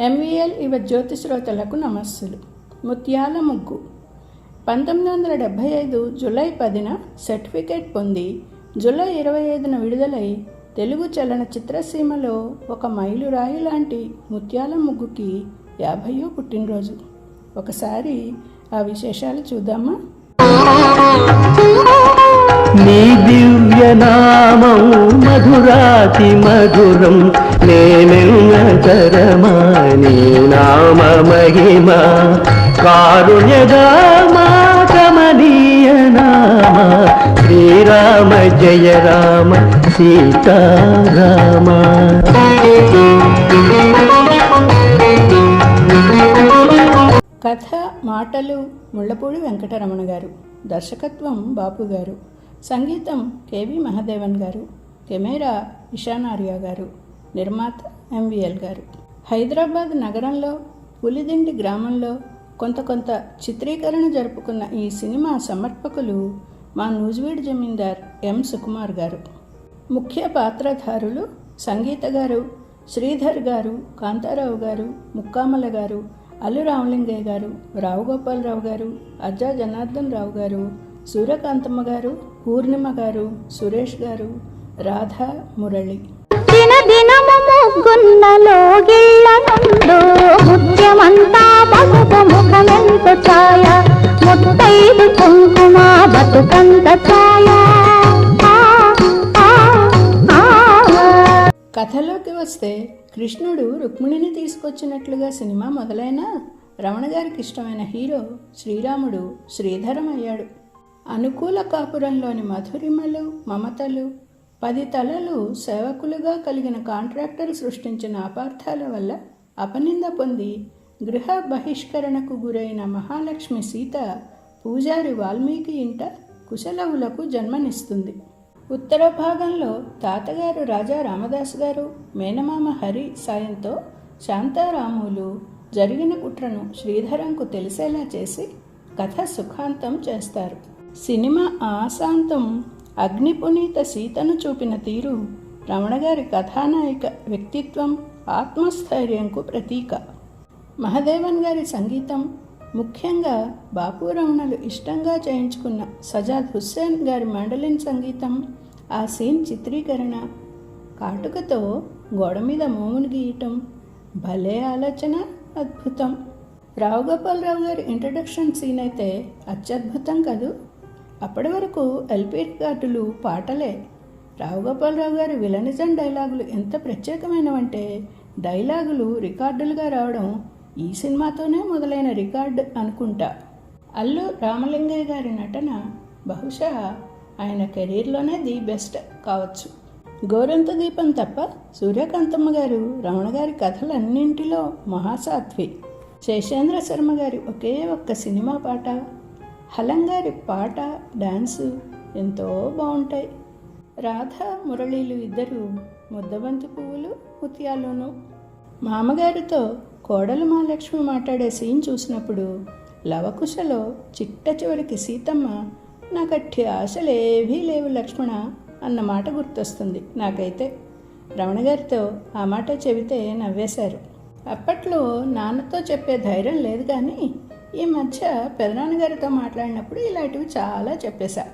MVL ఇవ జ్యోతి శ్రోతలకు నమస్సులు. ముత్యాల ముగ్గు. పంతొమ్మిది వందల డెబ్భై ఐదు జులై పదిన సర్టిఫికేట్ పొంది జూలై ఇరవై ఐదున విడుదలై తెలుగు చలనచిత్రసీమలో ఒక మైలురాయి లాంటి ముత్యాల ముగ్గుకి యాభయో పుట్టినరోజు. ఒకసారి ఆ విశేషాలు చూద్దామా? నీ దివ్య నామం మధురాతి మధురం నేనెన్నతరమా నీ నామ మహిమ. కారుణ్యదామా కమనీయ నామ శ్రీరామ జయ రామ సీతారామ కథ మాటలు ముళ్ళపూడి వెంకటరమణ గారు. దర్శకత్వం బాపు గారు సంగీతం కేవి మహాదేవన్ గారు. కెమెరా ఇషానార్య గారు. నిర్మాత ఎంవిఎల్ గారు. హైదరాబాద్ నగరంలో పులిదిండి గ్రామంలో కొంత కొంత చిత్రీకరణ జరుపుకున్న ఈ సినిమా సమర్పకులు మా నూజివీడ్ జమీందార్ ఎం. సుకుమార్ గారు. ముఖ్య పాత్రధారులు సంగీత గారు శ్రీధర్ గారు కాంతారావు గారు ముక్కామల గారు అల్లు రామలింగయ్య గారు రావు గోపాలరావు గారు అజ్జా జనార్దన్ రావు గారు సూర్యకాంతమ్మ గారు పూర్ణిమ గారు సురేష్ గారు రాధా మురళి. దిన దినము ముగ్గున్నలో గిళ్ళ నుండు ముత్యమంతా పసుపు ముఖమెంత ఛాయ. ముత్తైదు కుంకుమ బతుకంత ఛాయ కథలోకి వస్తే కృష్ణుడు రుక్మిణిని తీసుకొచ్చినట్లుగా సినిమా మొదలైన రమణ గారికి ఇష్టమైన హీరో శ్రీరాముడు శ్రీధరం అయ్యాడు అనుకూల కాపురంలోని మధురిమలు మమతలు పది తలలు సేవకులుగా కలిగిన కాంట్రాక్టర్ సృష్టించిన అపార్థాల వల్ల అపనింద పొంది గృహ బహిష్కరణకు గురైన మహాలక్ష్మి సీత పూజారి వాల్మీకి ఇంట కుశలవులకు జన్మనిస్తుంది. ఉత్తర భాగంలో తాతగారు రాజా రామదాస్ గారు మేనమామ హరి సాయంతో శాంతారాములు జరిగిన కుట్రను శ్రీధరంకు తెలిసేలా చేసి కథ సుఖాంతం చేస్తారు. సినిమా ఆశాంతం అగ్నిపునీత సీతను చూపిన తీరు రమణగారి కథానాయిక వ్యక్తిత్వం ఆత్మస్థైర్యంకు ప్రతీక. మహదేవన్ గారి సంగీతం ముఖ్యంగా బాపు రమణలు ఇష్టంగా చేయించుకున్న సజాద్ హుస్సేన్ గారి మండలిన్ సంగీతం ఆ సీన్ చిత్రీకరణ కాటుకతో గోడ మీద మోమును గీయటం భలే ఆలోచన అద్భుతం. రావు గోపాలరావు గారి ఇంట్రడక్షన్ సీన్ అయితే అత్యద్భుతం కదూ? అప్పటి వరకు ఎల్పి ఘాటులు పాటలే. రావు గోపాలరావు గారి విలనిజం డైలాగులు ఎంత ప్రత్యేకమైనవంటే డైలాగులు రికార్డులుగా రావడం ఈ సినిమాతోనే మొదలైన రికార్డ్ అనుకుంటా. అల్లు రామలింగయ్య గారి నటన బహుశా ఆయన కెరీర్లోనే ది బెస్ట్ కావచ్చు. గోరంత దీపం తప్ప సూర్యకాంతమ్మ గారు రమణ గారి కథలన్నింటిలో మహాసాధ్వి. శేషేంద్ర శర్మ గారి ఒకే ఒక్క సినిమా పాట హలం గారి పాట డాన్సు ఎంతో బాగుంటాయి రాధ మురళీలు ఇద్దరు ముద్దబంతి పువ్వులు ముత్యాలును మామగారితో కోడలు మహాలక్ష్మి మాట్లాడే సీన్ చూసినప్పుడు లవకుశలో చిట్ట చివరికి సీతమ్మ నాకట్టి ఆశలేవీ లేవు లక్ష్మణ అన్న మాట గుర్తొస్తుంది నాకైతే. రమణ గారితో ఆ మాట చెబితే నవ్వేశారు. అప్పట్లో నాన్నతో చెప్పే ధైర్యం లేదు కానీ ఈ మధ్య పెదనాన్నగారితో మాట్లాడినప్పుడు ఇలాంటివి చాలా చెప్పేశా.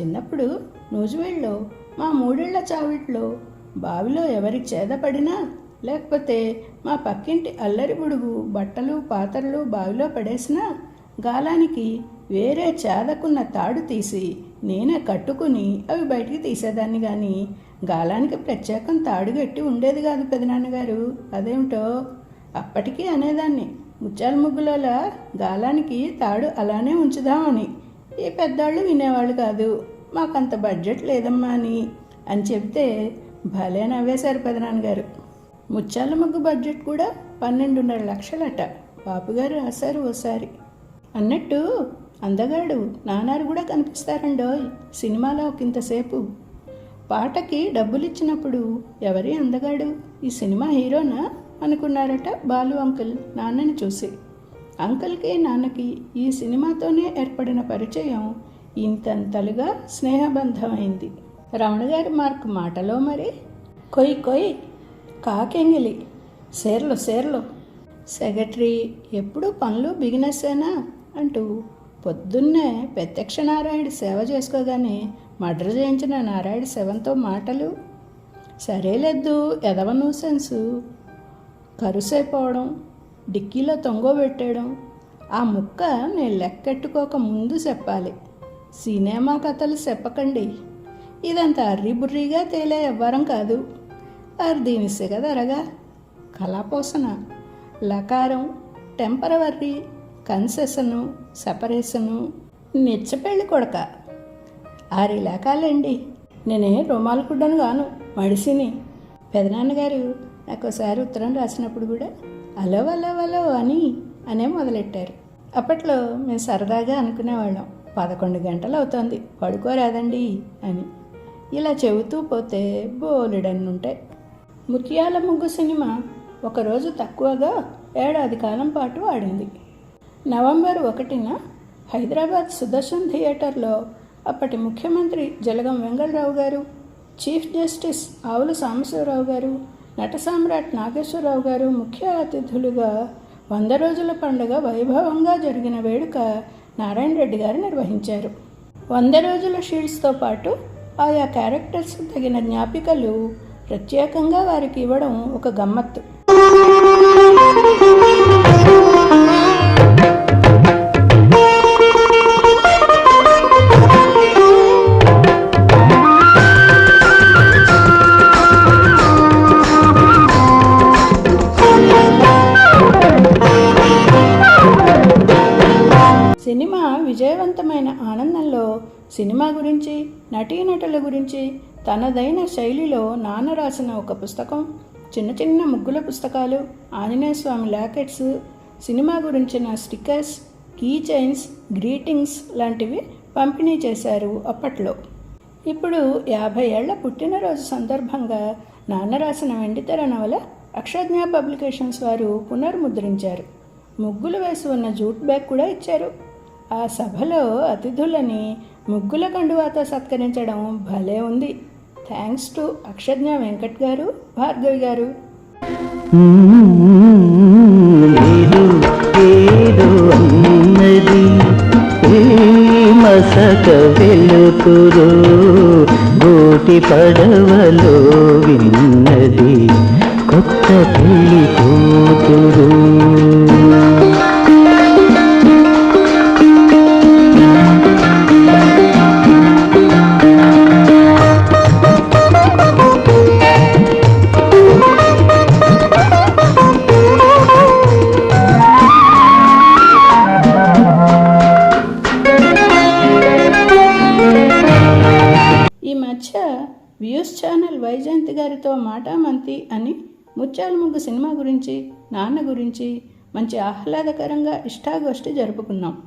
చిన్నప్పుడు నూజువేళ్ళలో మా మూడేళ్ళ చావిట్లో బావిలో ఎవరి చేదపడినా లేకపోతే మా పక్కింటి అల్లరి బుడుగు బట్టలు పాత్రలు బావిలో పడేసినా గాలానికి వేరే చేదకున్న తాడు తీసి నేనే కట్టుకుని అవి బయటికి తీసేదాన్ని కానీ గాలానికి ప్రత్యేకం తాడుగట్టి ఉండేది కాదు పెదనాన్నగారు అదేమిటో? అప్పటికీ అనేదాన్ని. ముత్యాల ముగ్గులోలా గాలానికి తాడు అలానే ఉంచుదామని. ఈ పెద్దాళ్ళు వినేవాళ్ళు కాదు. మాకంత బడ్జెట్ లేదమ్మా అని. అని చెప్తే భలే నవ్వేశారు పెదనాన్నగారు ముత్యాల ముగ్గు బడ్జెట్ కూడా పన్నెండున్నర లక్షలట. బాపుగారు రాశారు ఓసారి. అన్నట్టు అందగాడు నానారు కూడా కనిపిస్తారండోయ్ సినిమాలో ఒకంతసేపు పాటకి డబ్బులు ఇచ్చినప్పుడు ఎవరి అందగాడు? ఈ సినిమా హీరోనా? అనుకున్నారట బాలు అంకుల్ నాన్నని చూసి. అంకుల్కి నాన్నకి ఈ సినిమాతోనే ఏర్పడిన పరిచయం ఇంతంతలుగా స్నేహబంధమైంది. రమణ గారి మార్క్ మాటలో మరి? కొయ్ కొయ్ కాకెంగిలి. సేర్లు సేర్లు. సెక్రటరీ ఎప్పుడు పనులు బిగినెస్సేనా అంటూ పొద్దున్నే ప్రత్యక్ష నారాయణ సేవ చేసుకోగానే మర్డర్ చేయించిన నారాయణ శవంతో మాటలు. సరేలేదు ఎదవ సెన్సు కరుసైపోవడం డిక్కీలో తొంగోబెట్టేయడం ఆ ముక్క నేను లెక్కెట్టుకోక ముందు చెప్పాలి. సినిమా కథలు చెప్పకండి. ఇదంతా అర్రిబుర్రిగా తేలే ఎవ్వరం కాదు. దీని సిగదరగా కళాపోసన. లకారం టెంపరవరీ కన్సెషను సెపరేషను నిచ్చపెళ్ళి కొడక. ఆరి లేకాలండి. నేనే రుమాలు కుడ్డను గాను మడిసిని. పెదనాన్నగారు నాకు ఒకసారి ఉత్తరం రాసినప్పుడు కూడా అలో అలో అలో అని అనే మొదలెట్టారు. అప్పట్లో మేము సరదాగా అనుకునేవాళ్ళం. పదకొండు గంటలు అవుతోంది పడుకోరాదండి అని. ఇలా చెబుతూ పోతే బోలెడన్నుంటాయి. ముత్యాల ముగ్గు సినిమా ఒకరోజు తక్కువగా ఏడాది కాలం పాటు ఆడింది. నవంబర్ ఒకటిన హైదరాబాద్ సుదర్శన్ థియేటర్లో అప్పటి ముఖ్యమంత్రి జలగం వెంగళరావు గారు చీఫ్ జస్టిస్ ఆవుల సాంబశివరావు గారు నట సామ్రాట్ నాగేశ్వరరావు గారు ముఖ్య అతిథులుగా వంద రోజుల పండుగ వైభవంగా జరిగిన వేడుక నారాయణ రెడ్డి గారు నిర్వహించారు. వంద రోజుల షీల్డ్స్తో పాటు ఆయా క్యారెక్టర్స్ తగిన జ్ఞాపికలు ప్రత్యేకంగా వారికి ఇవ్వడం ఒక గమ్మత్తు. సినిమా విజయవంతమైన ఆనందంలో సినిమా గురించి నటీనటుల గురించి తనదైన శైలిలో నాన్న రాసిన ఒక పుస్తకం చిన్న చిన్న ముగ్గుల పుస్తకాలు ఆంజనేయ స్వామి లాకెట్స్ సినిమా గురించిన స్టిక్కర్స్ కీ చైన్స్ గ్రీటింగ్స్ లాంటివి పంపిణీ చేశారు అప్పట్లో. ఇప్పుడు యాభై ఏళ్ళ పుట్టినరోజు సందర్భంగా నాన్న రాసిన వెండితెర నవల అక్షజ్ఞ పబ్లికేషన్స్ వారు పునర్ముద్రించారు. ముగ్గులు వేసి ఉన్న జూట్ బ్యాగ్ కూడా ఇచ్చారు. ఆ సభలో అతిథులని ముగ్గుల కండువాతో సత్కరించడం భలే ఉంది. థ్యాంక్స్ టు అక్షజ్ఞ వెంకట్ గారు భార్గవి గారు మసక వెలుతురు గోటి పడవలో విన్నది కొత్త పెళ్ళి కూతురు వ్యూస్ ఛానల్ వైజయంతి గారితో మాటామంతి అని ముత్యాల ముగ్గు సినిమా గురించి నాన్న గురించి మంచి ఆహ్లాదకరంగా ఇష్టాగోష్ఠి జరుపుకున్నాం.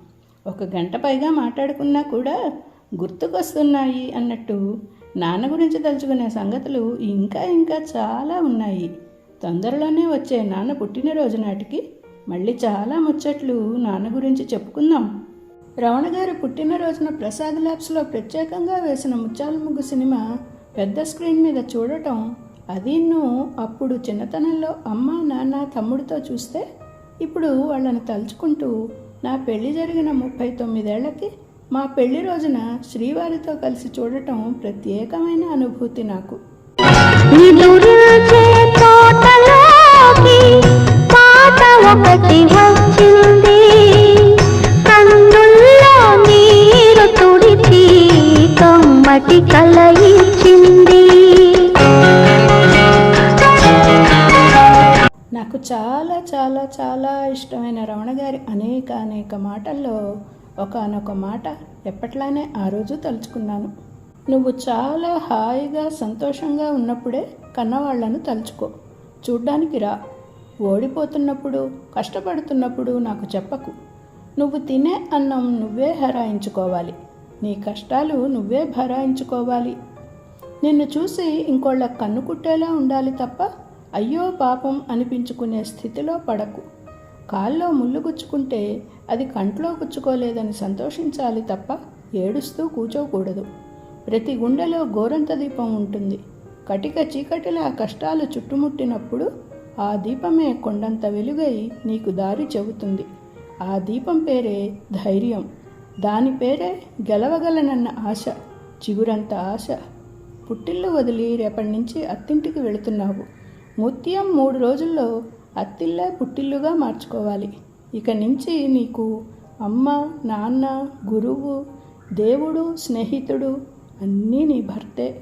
ఒక గంట పైగా మాట్లాడుకున్నా కూడా గుర్తుకొస్తున్నాయి అన్నట్టు నాన్న గురించి తలుచుకునే సంగతులు ఇంకా ఇంకా చాలా ఉన్నాయి. తొందరలోనే వచ్చే నాన్న పుట్టినరోజు నాటికి మళ్ళీ చాలా ముచ్చట్లు నాన్న గురించి చెప్పుకుందాం. రమణ గారు పుట్టినరోజున ప్రసాద్ ల్యాబ్స్లో ప్రత్యేకంగా వేసిన ముత్యాల ముగ్గు సినిమా పెద్ద స్క్రీన్ మీద చూడటం అదీను అప్పుడు చిన్నతనంలో అమ్మ నాన్న తమ్ముడితో చూస్తే ఇప్పుడు వాళ్ళని తలుచుకుంటూ నా పెళ్ళి జరిగిన ముప్పై తొమ్మిదేళ్ళకి మా పెళ్ళి రోజున శ్రీవారితో కలిసి చూడటం ప్రత్యేకమైన అనుభూతి నాకు. పాట ఒకటి వచ్చింది. కందుల పాటి కలయించింది. నాకు చాలా చాలా చాలా ఇష్టమైన రమణ గారి అనేక అనేక మాటల్లో ఒకానొక మాట ఎప్పట్లానే ఆ రోజు తలుచుకున్నాను. నువ్వు చాలా హాయిగా సంతోషంగా ఉన్నప్పుడే కన్నవాళ్ళను తలుచుకో. చూడ్డానికి రా. ఓడిపోతున్నప్పుడు కష్టపడుతున్నప్పుడు నాకు చెప్పకు. నువ్వు తినే అన్నం నువ్వే హరాయించుకోవాలి. నీ కష్టాలు నువ్వే భరాయించుకోవాలి. నిన్ను చూసి ఇంకోళ్ళ కన్ను కుట్టేలా ఉండాలి తప్ప అయ్యో పాపం అనిపించుకునే స్థితిలో పడకు. కాల్లో ముళ్ళు గుచ్చుకుంటే అది కంట్లో గుచ్చుకోలేదని సంతోషించాలి తప్ప ఏడుస్తూ కూర్చోకూడదు ప్రతి గుండెలో గోరంత దీపం ఉంటుంది. కటిక చీకటిలా కష్టాలు చుట్టుముట్టినప్పుడు ఆ దీపమే కొండంత వెలుగై నీకు దారి చెబుతుంది. ఆ దీపం పేరే ధైర్యం. దాని పేరే గెలవగలనన్న ఆశ చిగురంత ఆశ. పుట్టిల్లు వదిలి రేపటి నుంచి అత్తింటికి వెళుతున్నావు. ముత్యం మూడు రోజుల్లో అత్తిల్లే పుట్టిల్లుగా మార్చుకోవాలి. ఇక నుంచి నీకు అమ్మ నాన్న గురువు దేవుడు స్నేహితుడు అన్నీ నీ భర్తే.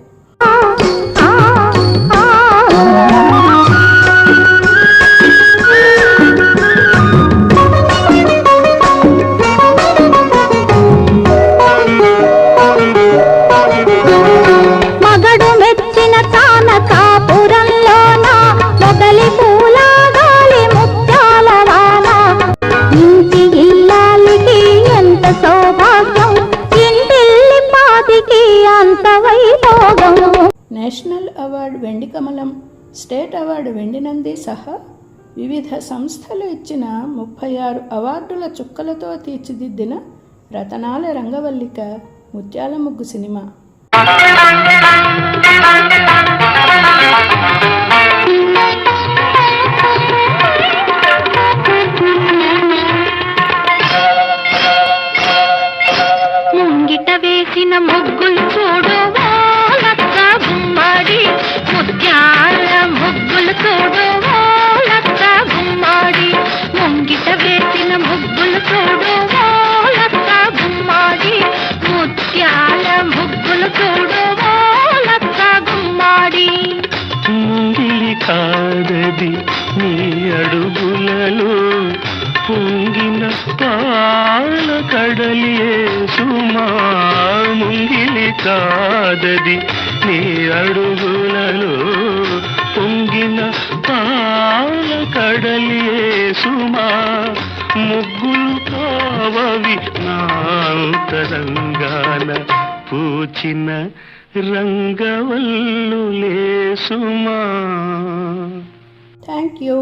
నేషనల్ అవార్డు వెండి కమలం స్టేట్ అవార్డు వెండి నంది సహా వివిధ సంస్థలు ఇచ్చిన ముప్పై ఆరు అవార్డుల చుక్కలతో తీర్చిదిద్దిన రతనాల రంగవల్లిక ముత్యాల ముగ్గు సినిమా. కాదది నీ అడుగులలో పొంగిన పాల కడలియే సుమా ముగ్గులు కావవి నాంతరంగాన పూచిన రంగవల్లులే సుమా థ్యాంక్ యూ